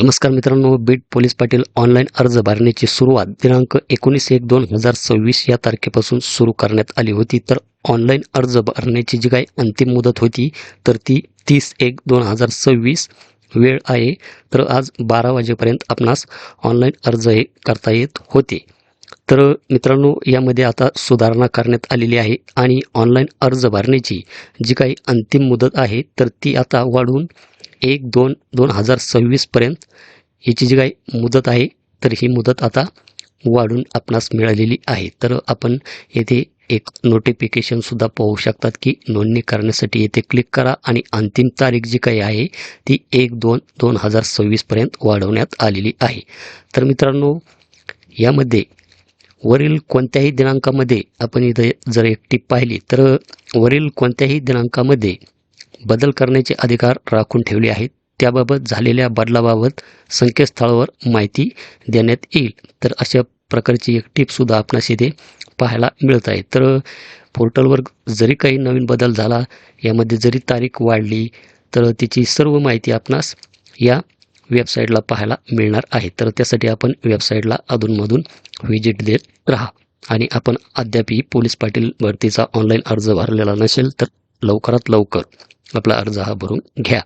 नमस्कार मित्रांनो Beed police Patil online अर्ज भरण्याची सुरुवात दिनांक एकोणीस एक दोन हजार सव्वीस या तारखेपासून सुरू करण्यात आली होती. तर ऑनलाईन अर्ज भरण्याची जी काही अंतिम मुदत होती तर ती तीस एक दोन हजार सव्वीस वेळ आहे. तर आज बारा वाजेपर्यंत आपणास ऑनलाईन अर्ज हे करता येत होते. तर मित्रांनो यामध्ये आता सुधारणा करण्यात आलेली आहे आणि ऑनलाईन अर्ज भरण्याची जी काही अंतिम मुदत आहे तर ती आता वाढून एक दोन दोन हजार सव्वीसपर्यंत याची जी काही मुदत आहे तर ही मुदत आता वाढून आपणास मिळालेली आहे. तर आपण येथे एक नोटिफिकेशनसुद्धा पाहू शकतात की नोंदणी करण्यासाठी येथे क्लिक करा आणि अंतिम तारीख जी काही आहे ती एक दोन दोन हजार सव्वीसपर्यंत वाढवण्यात आलेली आहे. तर मित्रांनो यामध्ये वरील कोणत्याही दिनांकामध्ये आपण इथे जर एकटी पाहिली तर वरील कोणत्याही दिनांकामध्ये बदल करण्याचे अधिकार राखून ठेवले आहेत. त्याबाबत झालेल्या बदलाबाबत संकेतस्थळावर माहिती देण्यात येईल. तर अशा प्रकारची एक टिपसुद्धा आपणास इथे पाहायला मिळत आहे. तर पोर्टलवर जरी काही नवीन बदल झाला यामध्ये जरी तारीख वाढली तर तिची सर्व माहिती आपणास या वेबसाईटला पाहायला मिळणार आहे. तर त्यासाठी आपण वेबसाईटला अधूनमधून व्हिजिट देत राहा. आणि आपण अद्यापही पोलीस पाटील भरतीचा ऑनलाईन अर्ज भरलेला नसेल तर लवकरात लवकर आपला अर्ज हा भरून घ्या.